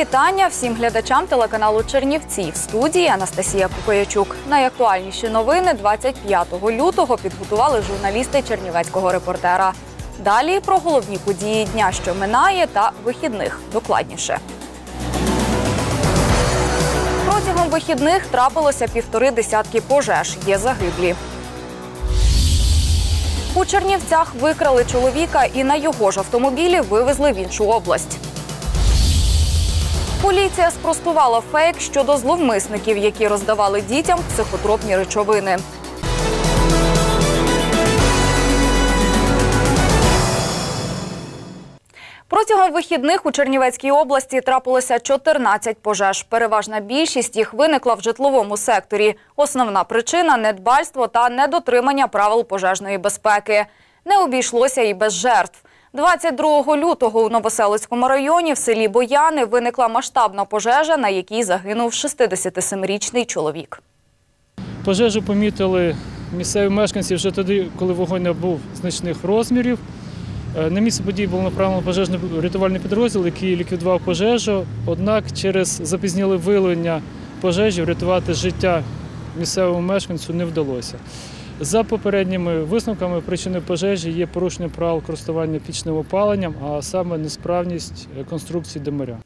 Вітання всім глядачам телеканалу Чернівці в студії Анастасія Кукоячук. Найактуальніші новини 25 лютого підготували журналісти Чернівецького репортера. Далі про головні події дня, що минає, та вихідних докладніше. Протягом вихідних трапилося півтори десятки пожеж. Є загиблі. У Чернівцях викрали чоловіка і на його ж автомобілі вивезли в іншу область. Поліція спростувала фейк щодо зловмисників, які роздавали дітям психотропні речовини. Протягом вихідних у Чернівецькій області трапилося 14 пожеж. Переважна більшість їх виникла в житловому секторі. Основна причина недбальство та недотримання правил пожежної безпеки. Не обійшлося і без жертв. 22 лютого у Новоселицькому районі в селі Бояни виникла масштабна пожежа, на якій загинув 67-річний чоловік. Пожежу помітили місцеві мешканці вже тоді, коли вогонь набув значних розмірів. Е, На місце події було направлено пожежно-рятувальний підрозділ, який ліквідував пожежу. Однак через запізніле виявлення пожежі врятувати життя місцевому мешканцю не вдалося. За попередніми висновками причиною пожежі є порушення правил користування пічним опаленням, а саме несправність е, конструкції димаря.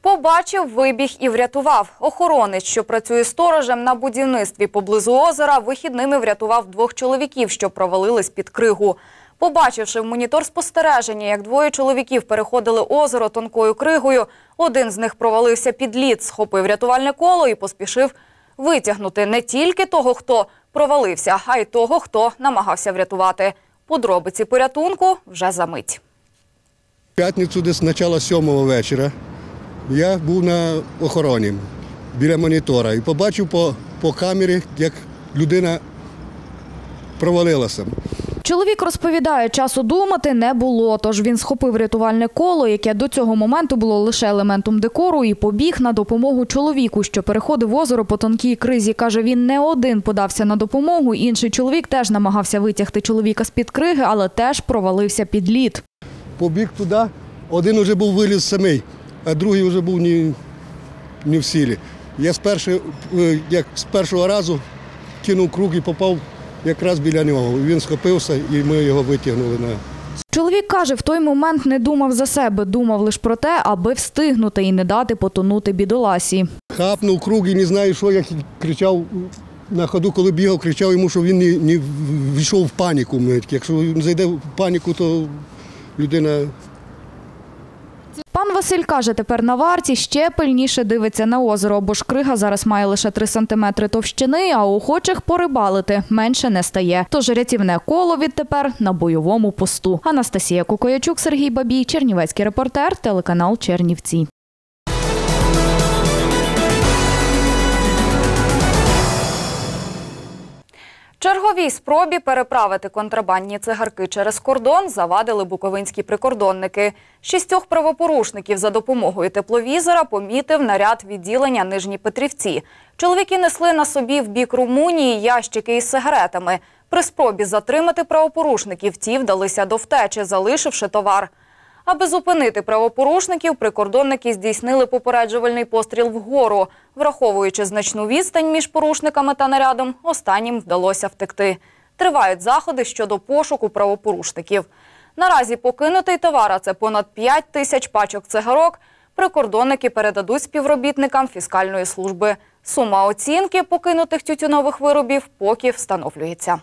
Побачив, вибіг і врятував. Охоронець, що працює сторожем на будівництві поблизу озера, вихідними врятував двох чоловіків, що провалились під кригу. Побачивши в монітор спостереження, як двоє чоловіків переходили озеро тонкою кригою, один з них провалився під лід, схопив рятувальне коло і поспішив витягнути не тільки того, хто провалився, а й того, хто намагався врятувати. Подробиці порятунку вже за мить. П'ятницю десь начало сьомого вечора я був на охороні біля монітора і побачив по, по камері, як людина провалилася. Чоловік розповідає, часу думати не було, тож він схопив рятувальне коло, яке до цього моменту було лише елементом декору, і побіг на допомогу чоловіку, що переходив озеро по тонкій кризі. Каже, він не один подався на допомогу. Інший чоловік теж намагався витягти чоловіка з під криги, але теж провалився під лід. Побіг туди, один вже був виліз самий, а другий вже був не, не в сілі. Я з, першого, е, як з першого разу кинув круг і попав якраз біля нього. Він схопився і ми його витягнули на Чоловік каже, в той момент не думав за себе, думав лише про те, аби встигнути і не дати потонути бідоласі. хапнув круг і не знаю, що я кричав на ходу, коли бігав, кричав йому, що він не, не війшов в паніку. Якщо він зайде в паніку, то людина Пан Василь каже, тепер на варті ще пильніше дивиться на озеро, бо ж крига зараз має лише 3 сантиметри товщини, а охочих порибалити менше не стає. Тож рятівне коло відтепер на бойовому посту. Анастасія Кукоячук, Сергій Бабій, Чернівецький репортер, телеканал Чернівці. Черговій спробі переправити контрабандні цигарки через кордон завадили буковинські прикордонники. Шістьох правопорушників за допомогою тепловізора помітив наряд відділення Нижні Петрівці. Чоловіки несли на собі в бік Румунії ящики із сигаретами. При спробі затримати правопорушників ті вдалися до втечі, залишивши товар. Аби зупинити правопорушників, прикордонники здійснили попереджувальний постріл вгору. Враховуючи значну відстань між порушниками та нарядом, останнім вдалося втекти. Тривають заходи щодо пошуку правопорушників. Наразі покинутий товар, це понад 5 тисяч пачок цигарок, прикордонники передадуть співробітникам фіскальної служби. Сума оцінки покинутих тютюнових виробів поки встановлюється.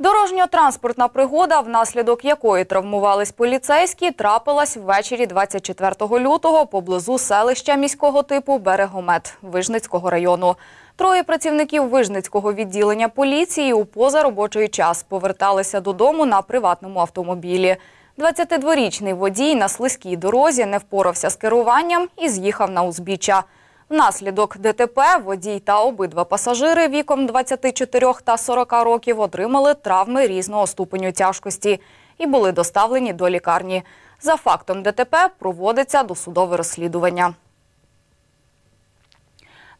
Дорожньо-транспортна пригода, внаслідок якої травмувались поліцейські, трапилась ввечері 24 лютого поблизу селища міського типу Берегомет Вижницького району. Троє працівників Вижницького відділення поліції у позаробочий час поверталися додому на приватному автомобілі. 22-річний водій на слизькій дорозі не впорався з керуванням і з'їхав на узбіччя. Внаслідок ДТП водій та обидва пасажири віком 24 та 40 років отримали травми різного ступеню тяжкості і були доставлені до лікарні. За фактом ДТП проводиться досудове розслідування.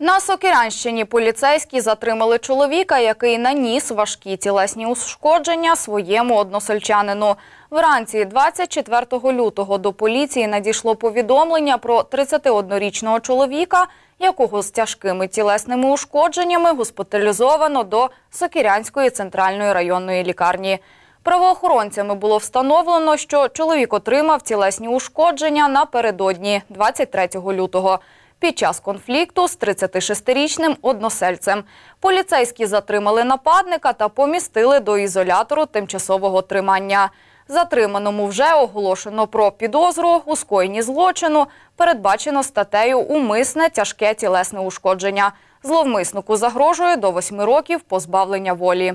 На Сокирянщині поліцейські затримали чоловіка, який наніс важкі тілесні ушкодження своєму односельчанину. Вранці 24 лютого до поліції надійшло повідомлення про 31-річного чоловіка, якого з тяжкими тілесними ушкодженнями госпіталізовано до Сокирянської центральної районної лікарні. Правоохоронцями було встановлено, що чоловік отримав тілесні ушкодження напередодні 23 лютого під час конфлікту з 36-річним односельцем. Поліцейські затримали нападника та помістили до ізолятору тимчасового тримання. Затриманому вже оголошено про підозру у скоєнні злочину, передбачено статтею «Умисне тяжке тілесне ушкодження». Зловмиснику загрожує до 8 років позбавлення волі.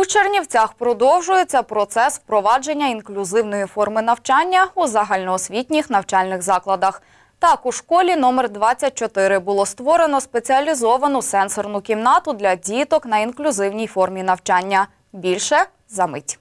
У Чернівцях продовжується процес впровадження інклюзивної форми навчання у загальноосвітніх навчальних закладах. Так, у школі номер 24 було створено спеціалізовану сенсорну кімнату для діток на інклюзивній формі навчання. Більше за мить.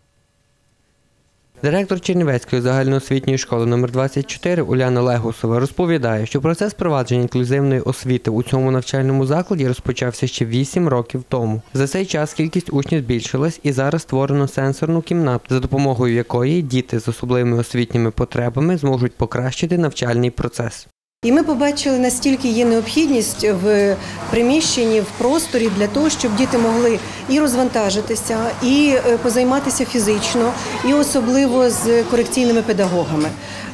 Директор Чернівецької загальноосвітньої школи номер 24 Уляна Легусова розповідає, що процес провадження інклюзивної освіти у цьому навчальному закладі розпочався ще 8 років тому. За цей час кількість учнів збільшилась і зараз створено сенсорну кімнату, за допомогою якої діти з особливими освітніми потребами зможуть покращити навчальний процес. І ми побачили, настільки є необхідність в приміщенні, в просторі для того, щоб діти могли і розвантажитися, і е, позайматися фізично, і особливо з корекційними педагогами.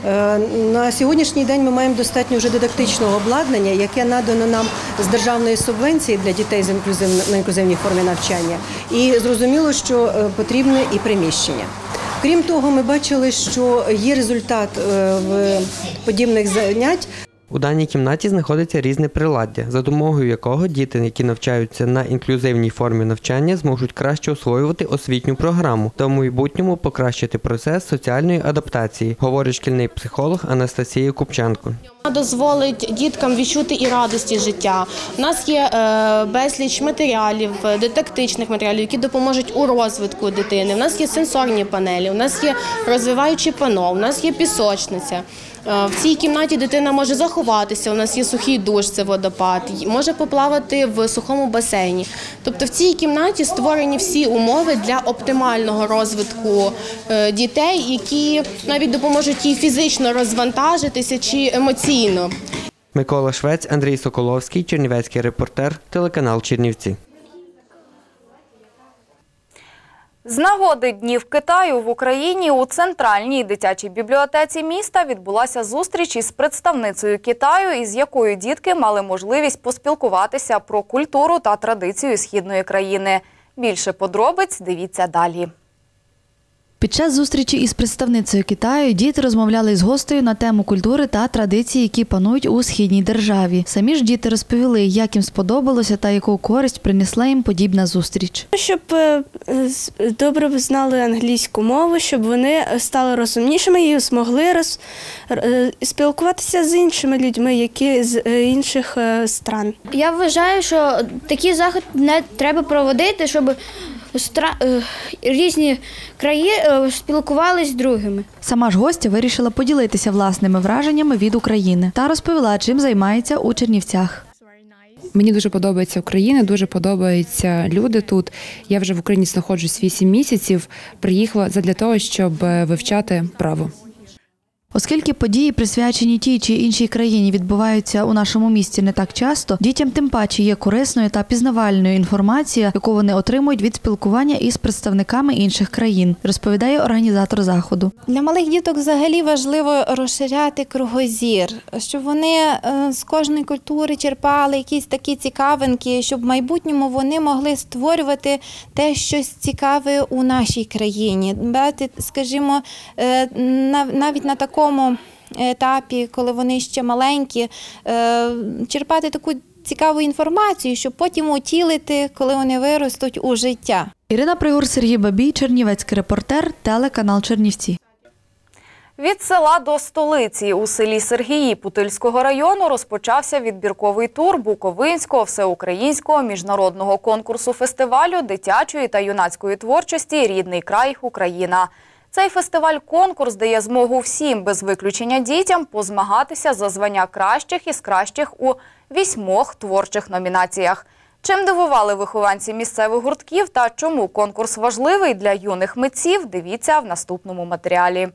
Е, На сьогоднішній день ми маємо достатньо вже дидактичного обладнання, яке надано нам з державної субвенції для дітей з на інклюзивній формі навчання. І зрозуміло, що е, потрібне і приміщення. Крім того, ми бачили, що є результат в подібних занять. У даній кімнаті знаходиться різне приладдя, за допомогою якого діти, які навчаються на інклюзивній формі навчання, зможуть краще освоювати освітню програму та в майбутньому покращити процес соціальної адаптації, говорить шкільний психолог Анастасія Купченко. дозволить діткам відчути і радості життя. У нас є е, безліч матеріалів, е, дидактичних матеріалів, які допоможуть у розвитку дитини. У нас є сенсорні панелі, у нас є розвиваючі пано, у нас є пісочниця. Е, В цій кімнаті дитина може заховатися. У нас є сухий душ, це водопад, може поплавати в сухому басейні. Тобто в цій кімнаті створені всі умови для оптимального розвитку е, дітей, які навіть допоможуть їй фізично розвантажитися чи емоційно. Микола Швець, Андрій Соколовський, Чернівецький репортер, телеканал Чернівці. З нагоди Днів Китаю в Україні у центральній дитячій бібліотеці міста відбулася зустріч із представницею Китаю, із якою дітки мали можливість поспілкуватися про культуру та традицію східної країни. Більше подробиць дивіться далі. Під час зустрічі із представницею Китаю діти розмовляли з гостею на тему культури та традицій, які панують у східній державі. Самі ж діти розповіли, як їм сподобалося та яку користь принесла їм подібна зустріч. Щоб е, добре знали англійську мову, щоб вони стали розумнішими і змогли роз, е, спілкуватися з іншими людьми, які з е, інших стран. Я вважаю, що такі заходи не треба проводити, щоб стра... е, різні краї е, спілкувалися з другими. Сама ж гостя вирішила поділитися власними враженнями від України та розповіла, чим займається у Чернівцях. Мені дуже подобається Україна, дуже подобаються люди тут. Я вже в Україні знаходжусь 8 місяців. Приїхала задля того, щоб е, вивчати право. Оскільки події, присвячені тій чи іншій країні, відбуваються у нашому місті не так часто, дітям тим паче є корисною та пізнавальною інформація, яку вони отримують від спілкування із представниками інших країн, розповідає організатор заходу. Для малих діток взагалі важливо розширяти кругозір, щоб вони е, з кожної культури черпали якісь такі цікавинки, щоб в майбутньому вони могли створювати те щось цікаве у нашій країні. Брати, скажімо, е, навіть на такому етапі, коли вони ще маленькі, е, черпати таку цікаву інформацію, щоб потім утілити, коли вони виростуть у життя. Ірина Пригор, Сергій Бабій, Чернівецький репортер, телеканал Чернівці. Від села до столиці у селі Сергії Путильського району розпочався відбірковий тур Буковинського всеукраїнського міжнародного конкурсу фестивалю дитячої та юнацької творчості Рідний край Україна. Цей фестиваль-конкурс дає змогу всім без виключення дітям позмагатися за звання кращих із кращих у вісьмох творчих номінаціях. Чим дивували вихованці місцевих гуртків та чому конкурс важливий для юних митців, дивіться в наступному матеріалі.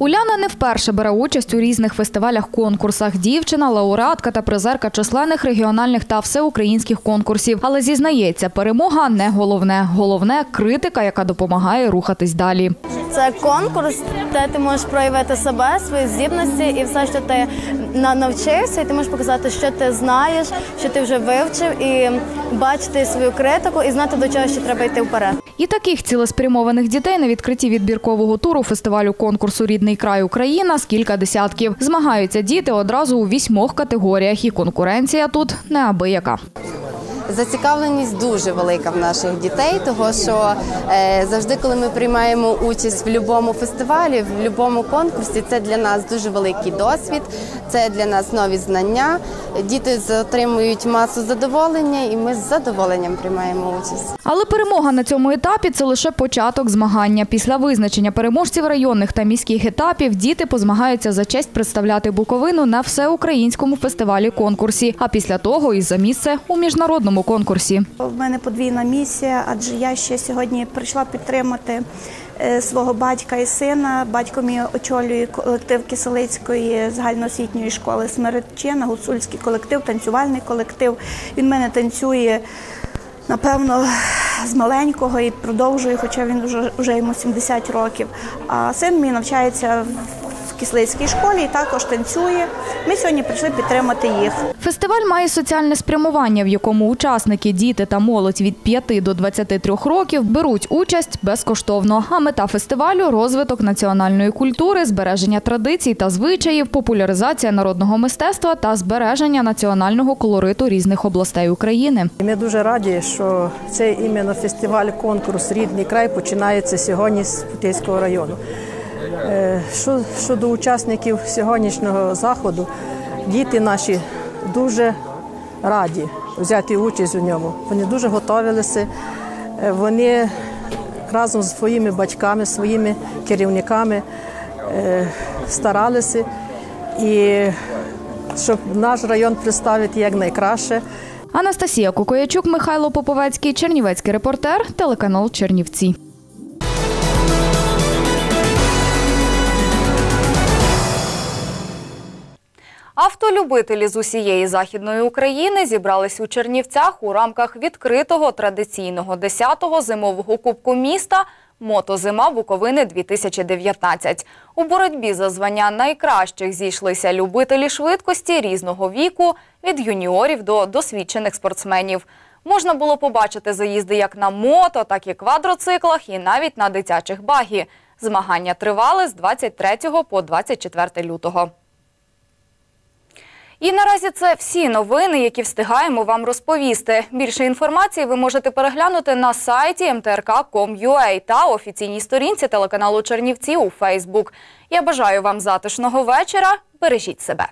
Уляна не вперше бере участь у різних фестивалях-конкурсах. Дівчина, лауреатка та призерка численних регіональних та всеукраїнських конкурсів. Але зізнається, перемога не головне. Головне критика, яка допомагає рухатись далі. Це конкурс, де ти можеш проявити себе, свої здібності і все, що ти на- навчився, і ти можеш показати, що ти знаєш, що ти вже вивчив, і бачити свою критику і знати до чого ще треба йти вперед. І таких цілеспрямованих дітей на відкритті відбіркового туру фестивалю конкурсу Рідний край Україна з кілька десятків. Змагаються діти одразу у вісьмох категоріях, і конкуренція тут неабияка. Зацікавленість дуже велика в наших дітей, того що е, завжди, коли ми приймаємо участь в будь-якому фестивалі, в будь-якому конкурсі, це для нас дуже великий досвід, це для нас нові знання. Діти отримують масу задоволення, і ми з задоволенням приймаємо участь. Але перемога на цьому етапі це лише початок змагання. Після визначення переможців районних та міських етапів діти позмагаються за честь представляти Буковину на всеукраїнському фестивалі конкурсі. А після того і за місце у міжнародному конкурсі. В мене подвійна місія, адже я ще сьогодні прийшла підтримати свого батька і сина. Батько мій очолює колектив Киселицької загальноосвітньої школи Смеречина, гуцульський колектив, танцювальний колектив. Він мене танцює. Напевно, з маленького і продовжує, хоча він вже, вже йому 70 років. А син мій навчається Кислицькій школі і також танцює. Ми сьогодні прийшли підтримати їх. Фестиваль має соціальне спрямування, в якому учасники, діти та молодь від 5 до 23 років беруть участь безкоштовно. А мета фестивалю розвиток національної культури, збереження традицій та звичаїв, популяризація народного мистецтва та збереження національного колориту різних областей України. Ми дуже раді, що цей іменно фестиваль, конкурс Рідний край починається сьогодні з Путейського району. Е, Що, щодо учасників сьогоднішнього заходу, діти наші дуже раді взяти участь у ньому. Вони дуже готувалися, е, вони разом з своїми батьками, своїми керівниками е, старалися, і щоб наш район представити як найкраще. Анастасія Кукоячук, Михайло Поповецький, Чернівецький репортер, телеканал Чернівці. Автолюбителі з усієї західної України зібрались у Чернівцях у рамках відкритого традиційного 10-го зимового кубку міста Мотозима Буковини 2019. У боротьбі за звання найкращих зійшлися любителі швидкості різного віку від юніорів до досвідчених спортсменів. Можна було побачити заїзди як на мото, так і квадроциклах, і навіть на дитячих багі. Змагання тривали з 23 по 24 лютого. І наразі це всі новини, які встигаємо вам розповісти. Більше інформації ви можете переглянути на сайті mtrk.com.ua та офіційній сторінці телеканалу Чернівці у Фейсбук. Я бажаю вам затишного вечора. Бережіть себе.